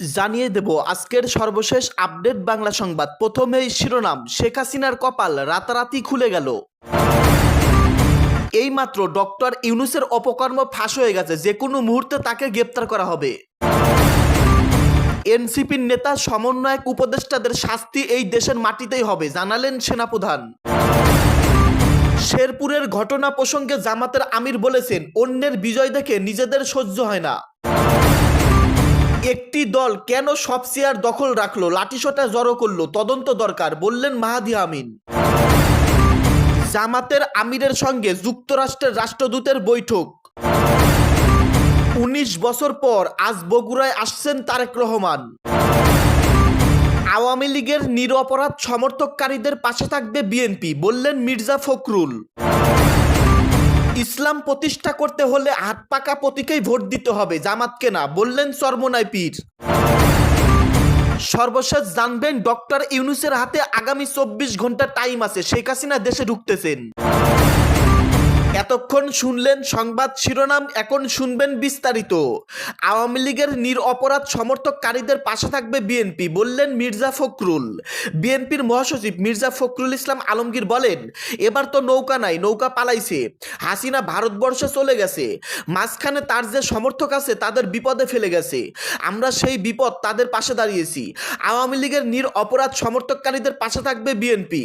জানিয়ে দেব, আজকের সর্বশেষ আপডেট বাংলা সংবাদ। প্রথমেই শিরোনাম, শেখ হাসিনার কপাল রাতারাতি খুলে গেল। এইমাত্র ডক্টর ইউনুসের অপকর্ম ফাঁস হয়ে গেছে যে কোনো মুহূর্তে তাকে গ্রেপ্তার করা হবে। এনসিপির নেতা, সমন্বয়ক, উপদেষ্টাদের শাস্তি এই দেশের মাটিতেই হবে, জানালেন সেনাপ্রধান। শেরপুরের ঘটনা প্রসঙ্গে জামাতের আমির বলেছেন, অন্যের বিজয় দেখে নিজেদের সহ্য হয় না। একটি দল কেন সব চেয়ার দখল রাখল? লাঠিসোটা জড়ো করল। তদন্ত দরকার, বললেন মাহাদি আমিন। জামাতের আমিরের সঙ্গে যুক্তরাষ্ট্রের রাষ্ট্রদূতের বৈঠক। উনিশ বছর পর আজ বগুড়ায় আসছেন তারেক রহমান। আওয়ামী লীগের নিরপরাধ সমর্থককারীদের পাশে থাকবে বিএনপি, বললেন মির্জা ফখরুল। ইসলাম প্রতিষ্ঠা করতে হলে হাত পাকা প্রতীকেই ভোট দিতে হবে, জামাতকে না, বললেন সর্বনায় পীর। সর্বশেষ জানবেন, ডক্টর ইউনুসের হাতে আগামী চব্বিশ ঘণ্টা টাইম আছে, শেখ হাসিনা দেশে ঢুকতেছেন। এতক্ষণ শুনলেন সংবাদ শিরোনাম, এখন শুনবেন বিস্তারিত। আওয়ামী লীগের নিরপরাধ সমর্থককারীদের পাশে থাকবে বিএনপি, বললেন মির্জা ফখরুল। বিএনপির মহাসচিব মির্জা ফখরুল ইসলাম আলমগীর বলেন, এবার তো নৌকা নাই, নৌকা পালাইছে। হাসিনা ভারতবর্ষে চলে গেছে। মাঝখানে তার যে সমর্থক আছে, তাদের বিপদে ফেলে গেছে। আমরা সেই বিপদ তাদের পাশে দাঁড়িয়েছি। আওয়ামী লীগের নির অপরাধ সমর্থককারীদের পাশে থাকবে বিএনপি।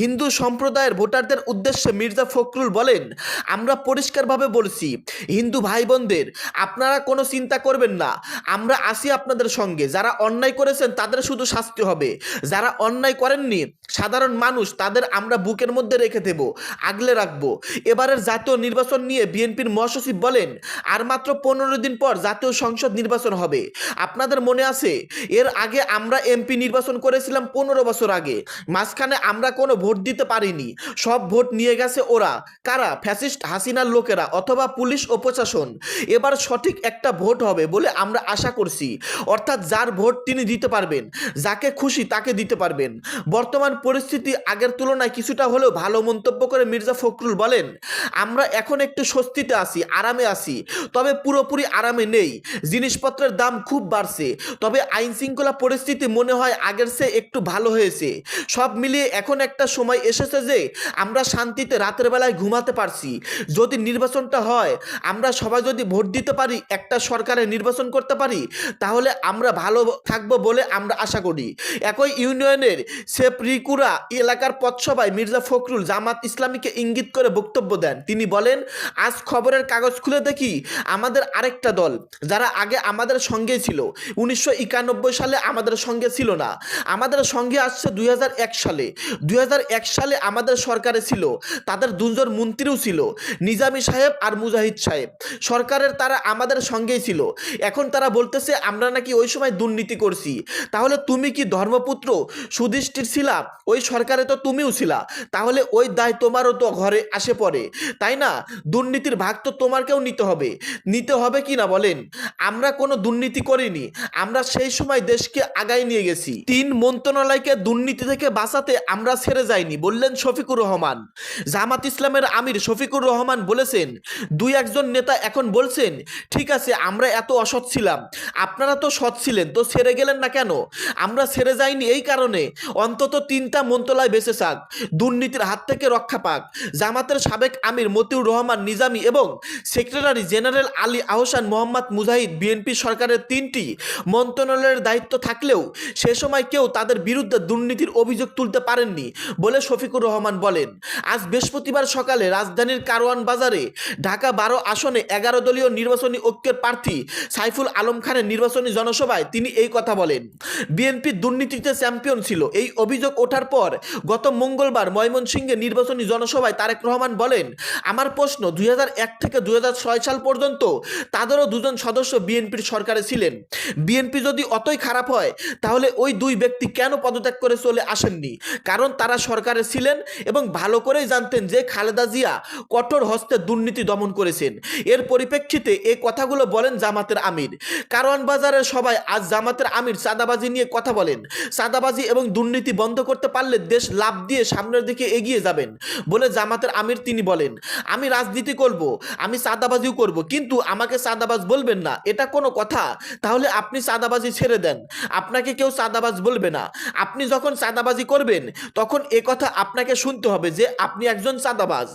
হিন্দু সম্প্রদায়ের ভোটারদের উদ্দেশ্যে মির্জা ফখরুল বলেন আমরা পরিষ্কারভাবে বলছি, হিন্দু ভাই বোনদের আপনারা কোনো চিন্তা করবেন না। আমরা আসি আপনাদের সঙ্গে। যারা অন্যায় করেছেন, তাদের শুধু শাস্তি হবে। যারা অন্যায় করেননি, সাধারণ মানুষ, তাদের আমরা বুকের মধ্যে রেখে দেব, আগলে রাখব। এবারের জাতীয় নির্বাচন নিয়ে বিএনপির মহাসচিব বলেন, আর মাত্র পনেরো দিন পর জাতীয় সংসদ নির্বাচন হবে। আপনাদের মনে আছে, এর আগে আমরা এমপি নির্বাচন করেছিলাম পনেরো বছর আগে। মাঝখানে আমরা কোনো ভোট দিতে পারিনি। সব ভোট নিয়ে গেছে ওরা। কারা? ফ্যাসিস্ট হাসিনার লোকেরা অথবা পুলিশ ও প্রশাসন, এবার সঠিক একটা ভোট হবে বলে আমরা আশা করছি। অর্থাৎ যার ভোট তিনি দিতে পারবেন, যাকে খুশি তাকে দিতে পারবেন। বর্তমান পরিস্থিতি আগের তুলনায় কিছুটা হলেও ভালো মন্তব্য করে মির্জা ফখরুল বলেন, আমরা এখন একটু স্বস্তিতে আছি, আরামে আছি, তবে পুরোপুরি আরামে নেই। জিনিসপত্রের দাম খুব বাড়ছে, তবে আইন শৃঙ্খলা পরিস্থিতি মনে হয় আগের চেয়ে একটু ভালো হয়েছে। সব মিলিয়ে এখন একটা সময় এসেছে যে আমরা শান্তিতে রাতের বেলায় ঘুমাতে পারছি। যদি নির্বাচনটা হয়, আমরা সবাই যদি ভোট দিতে পারি, একটা সরকারের নির্বাচন করতে পারি, তাহলে আমরা ভালো থাকব বলে আমরা আশা করি। একই ইউনিয়নের সেপ্রিকুরা এলাকার পথসভায় মির্জা ফখরুল জামাত ইসলামীকে ইঙ্গিত করে বক্তব্য দেন। তিনি বলেন, আজ খবরের কাগজ খুলে দেখি আমাদের আরেকটা দল, যারা আগে আমাদের সঙ্গে ছিল। উনিশশো একানব্বই সালে আমাদের সঙ্গে ছিল না। আমাদের সঙ্গে আসছে দুই হাজার এক সালে। দুই হাজার এক সালে আমাদের সরকারে ছিল। তাদের দুজন মন্ত্রীও ছিল। নিজামী সাহেব আর মুজাহিদ সাহেব। সরকারের তারা আমাদের সঙ্গেই ছিল। এখন তারা বলতেছে, আমরা নাকি ওই সময় দুর্নীতি করছি। তাহলে তুমি কি ধর্মপুত্র? সুদৃষ্টির ছিলা? ওই সরকারে তো তুমিও ছিলা। তাহলে ওই দায় তোমারও তো ঘরে আসে পড়ে। তাই না? দুর্নীতির ভাগ তো তোমারকেও নিতে হবে। নিতে হবে কি না বলেন? আমরা কোনো দুর্নীতি করিনি। আমরা সেই সময় দেশকে আগায় নিয়ে গেছি। তিন মন্ত্রণালয়কে দুর্নীতি থেকে বাঁচাতে আমরা ছেড়ে যাইনি। বললেন শফিকুর রহমান। জামাত ইসলামের আমির শফিকুর রহমান বলেছেন, দুই একজন নেতা এখন বলছেন, ঠিক আছে, আমরা এত অসৎ ছিলাম। আপনারা তো সৎ ছিলেন, তো ছেড়ে গেলেন না কেন? আমরা ছেড়ে যাইনি এই কারণে। অন্তত তিনটা মন্ত্রণালয় বেঁচে থাক, দুর্নীতির হাত থেকে রক্ষা পাক। জামাতের সাবেক আমির মতিউর রহমান নিজামী এবং secretary general Ali Ahsan Mohammad Mujahid BNP সরকারের তিনটি মন্ত্রণালয়ের দায়িত্ব থাকলেও সে সময় কেউ তাদের বিরুদ্ধে দুর্নীতির অভিযোগ তুলতে পারেননি বলে শফিকুর রহমান বলেন। আজ বৃহস্পতিবার সকালে রাজধানীর কারওয়ান বাজারে ঢাকা বারো আসনে এগারো দলীয় নির্বাচনী ঐক্যের প্রার্থী সাইফুল আলম খানের নির্বাচনী জনসভায় তিনি এই কথা বলেন। বিএনপি দুর্নীতিতে চ্যাম্পিয়ন ছিল। এই অভিযোগ ওঠার পর গত মঙ্গলবার ময়মনসিংহে নির্বাচনী জনসভায় তারেক রহমান বলেন, আমার প্রশ্ন, দুই হাজার এক থেকে দুই হাজার ছয় সাল পর্যন্ত তাদেরও দুজন সদস্য বিএনপির সরকারে ছিলেন। বিএনপি যদি অতই খারাপ হয়, তাহলে ওই দুই ব্যক্তি কেন পদত্যাগ করে চলে আসেননি? কারণ তারা সরকারে ছিলেন এবং ভালো করেই জানতেন যে খালেদা জিয়া কঠোর হস্তে দুর্নীতি দমন করেছেন। এর পরিপ্রেক্ষিতে এই কথাগুলো বলেন জামাতের আমির। কারওয়ান বাজারের সবাই আজ জামাতের আমির চাঁদাবাজি নিয়ে কথা বলেন। চাঁদাবাজি এবং দুর্নীতি বন্ধ করতে পারলে দেশ লাভ দিয়ে সামনের দিকে এগিয়ে যাবেন বলে জামাতের আমির তিনি বলেন। আমি রাজনীতি করব, আমি চাঁদাবাজিও করব, কিন্তু আমাকে সাদাবাজ বলবেন না, এটা কোনো কথা। তাহলে আপনি সাদাবাজি ছেড়ে দেন। আপনাকে কেউ চাঁদাবাজ বলবে না। আপনি যখন চাঁদাবাজি করবেন, তখন এ কথা আপনাকে শুনতে হবে যে আপনি একজন সাদাবাজ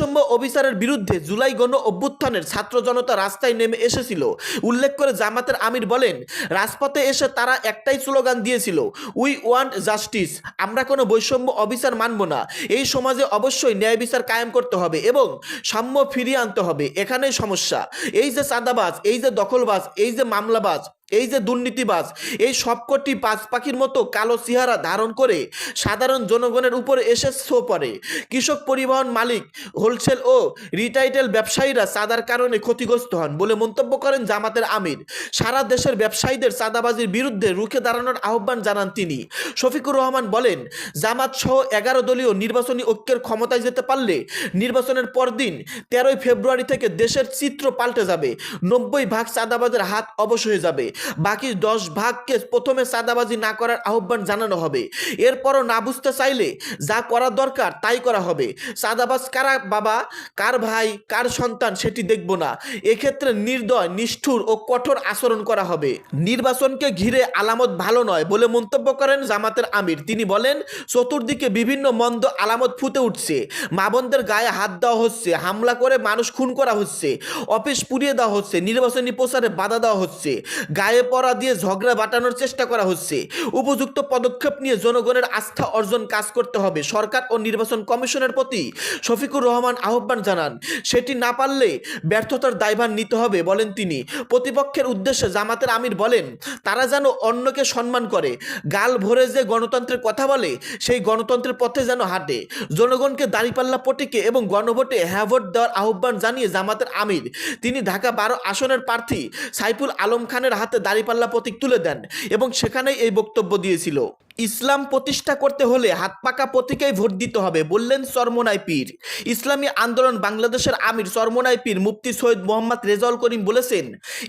বৈষম্য অফিসারের বিরুদ্ধে জুলাই গণ অভ্যুত্থানের ছাত্র জনতা রাস্তায় নেমে এসেছিল। উল্লেখ করে জামাতের আমির বলেন, রাজপথে এসে তারা একটাই স্লোগান দিয়েছিল উই ওয়ান্ট জাস্টিস আমরা কোনো বৈষম্য অফিসার মানব না। এই সমাজে অবশ্যই ন্যায় বিচার কায়েম করতে হবে এবং সাম্য ফিরিয়ে আনতে হবে। এখানেই সমস্যা। এই যে সাদাবাজ এই যে দখলবাজ, এই যে মামলাবাজ এই যে দুর্নীতিবাজ, এই সবকটি পাঁচ পাখির মতো কালো চেহারা ধারণ করে সাধারণ জনগণের উপরে এসে ছো পড়ে। কৃষক পরিবহন মালিক, হোলসেল ও রিটাইটেল ব্যবসায়ীরা চাঁদার কারণে ক্ষতিগ্রস্ত হন বলে মন্তব্য করেন জামাতের আমির। সারা দেশের ব্যবসায়ীদের চাঁদাবাজির বিরুদ্ধে রুখে দাঁড়ানোর আহ্বান জানান তিনি। শফিকুর রহমান বলেন, জামাত সহ এগারো দলীয় নির্বাচনী ঐক্যের ক্ষমতায় যেতে পারলে নির্বাচনের পরদিন তেরোই ফেব্রুয়ারি থেকে দেশের চিত্র পাল্টে যাবে। নব্বই ভাগ চাঁদাবাজের হাত অবশ হয়ে যাবে। বাকি দশ ভাগকে প্রথমে চাঁদাবাজি না করার আহ্বান জানানো হবে। এরপরও না বুঝতে চাইলে যা করা দরকার তাই করা হবে। চাঁদাবাজ কারা বাবা? কার ভাই? কার সন্তান? সেটি দেখব না। এক্ষেত্রে নির্দয়, নিষ্ঠুর ও কঠোর আচরণ করা হবে। নির্বাচনকে ঘিরে আলামত ভালো নয় বলে মন্তব্য করেন জামাতের আমির। তিনি বলেন, চতুর্দিকে বিভিন্ন মন্দ আলামত ফুটে উঠছে। মা বোনদের গায়ে হাত দেওয়া হচ্ছে, হামলা করে মানুষ খুন করা হচ্ছে, অফিস পুড়িয়ে দেওয়া হচ্ছে, নির্বাচনী প্রচারে বাধা দেওয়া হচ্ছে। গায়ে পড়া দিয়ে ঝগড়া বাটানোর চেষ্টা করা হচ্ছে। উপযুক্ত পদক্ষেপ নিয়ে জনগণের আস্থা অর্জন কাজ করতে হবে, সরকার ও নির্বাচন কমিশনের প্রতি। শফিকুর রহমান আহ্বান জানান, সেটি না পারলে ব্যর্থতার দায়ভার নিতে হবে, বলেন তিনি। প্রতিপক্ষের উদ্দেশ্যে জামাতের আমির বলেন, তারা যেন অন্যকে সম্মান করে, গাল ভরে যে গণতন্ত্রের কথা বলে, সেই গণতন্ত্রের পথে যেন হাঁটে। জনগণকে দাঁড়িপাল্লা পটিকে এবং গণভোটে হ্যাঁ ভোট দেওয়ার আহ্বান জানিয়ে জামাতের আমির। তিনি ঢাকা বারো আসনের প্রার্থী সাইফুল আলম খানের হাতে দাঁড়িপাল্লা প্রতীক তুলে দেন এবং সেখানেই এই বক্তব্য দিয়েছিল। ইসলাম প্রতিষ্ঠা করতে হলে হাত পাকা প্রতীকেই ভোট দিতে হবে, বললেন চরমোনাই পীর। ইসলামী আন্দোলন বাংলাদেশের আমির চরমোনাই পীর মুফতি সৈয়দ মোহাম্মদ রেজাউল করিম বলেছেন,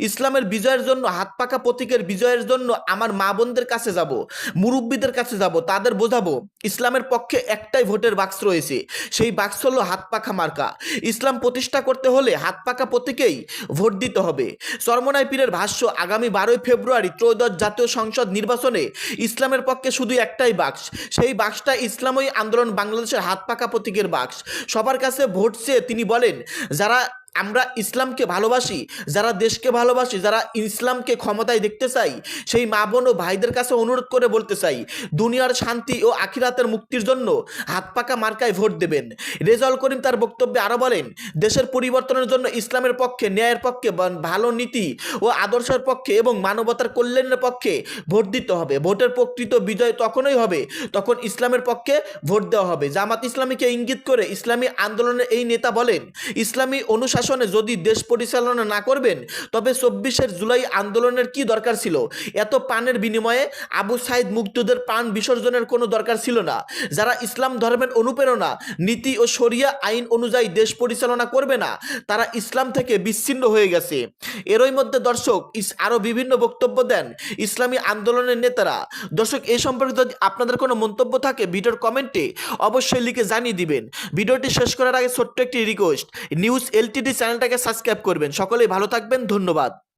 ইসলামের বিজয়ের জন্য, হাত পাকা প্রতীকের বিজয়ের জন্য আমার মা বোনদের কাছে যাব, মুরব্বীদের কাছে যাব, তাদের বোঝাবো, ইসলামের পক্ষে একটাই ভোটের বাক্স রয়েছে, সেই বাক্স হলো হাত পাখা মার্কা। ইসলাম প্রতিষ্ঠা করতে হলে হাত পাকা প্রতীকেই ভোট দিতে হবে। চরমোনাই পীরের ভাষ্য, আগামী বারোই ফেব্রুয়ারি ত্রয়োদশ জাতীয় সংসদ নির্বাচনে ইসলামের পক্ষে শুধু একটাই বাক্স। সেই বাক্সটা ইসলামী আন্দোলন বাংলাদেশের হাত পাকা প্রতীকের বাক্স। সবার কাছে ভোট চেয়ে তিনি বলেন, যারা আমরা ইসলামকে ভালোবাসি, যারা দেশকে ভালোবাসি, যারা ইসলামকে ক্ষমতায় দেখতে চাই, সেই মা বোন ও ভাইদের কাছে অনুরোধ করে বলতে চাই, দুনিয়ার শান্তি ও আখিরাতের মুক্তির জন্য হাত পাকা মার্কায় ভোট দেবেন। রেজাউল করিম তার বক্তব্যে আরও বলেন, দেশের পরিবর্তনের জন্য ইসলামের পক্ষে, ন্যায়ের পক্ষে ভালো নীতি ও আদর্শের পক্ষে এবং মানবতার কল্যাণের পক্ষে ভোট দিতে হবে। ভোটের প্রকৃত বিজয় তখনই হবে তখন ইসলামের পক্ষে ভোট দেওয়া হবে। জামাত ইসলামীকে ইঙ্গিত করে ইসলামী আন্দোলনের এই নেতা বলেন, ইসলামী অনুশাসনে যদি দেশ পরিচালনা না করবেন, তবে চব্বিশের জুলাই আন্দোলনের কি দরকার ছিল? এত পানের বিনিময়ে আবু সাইদ মুগ্ধদের প্রাণ বিসর্জনের কোনো দরকার ছিল না। যারা ইসলাম ধর্মের অনুপ্রেরণা, নীতি ও শরিয়া আইন অনুযায়ী দেশ পরিচালনা করবে না, তারা ইসলাম থেকে বিচ্ছিন্ন হয়ে গেছে। এরই মধ্যে দর্শক আরও বিভিন্ন বক্তব্য দেন ইসলামী আন্দোলনের নেতারা। দর্শক এই সম্পর্কে যদি আপনাদের কোনো মন্তব্য থাকে ভিডিওর কমেন্টে অবশ্যই লিখে জানিয়ে দিবেন। ভিডিওটি শেষ করার আগে ছোট্ট একটি রিকোয়েস্ট, নিউজ এলটিডি চ্যানেলটাকে সাবস্ক্রাইব করবেন। সকলেই ভালো থাকবেন ধন্যবাদ।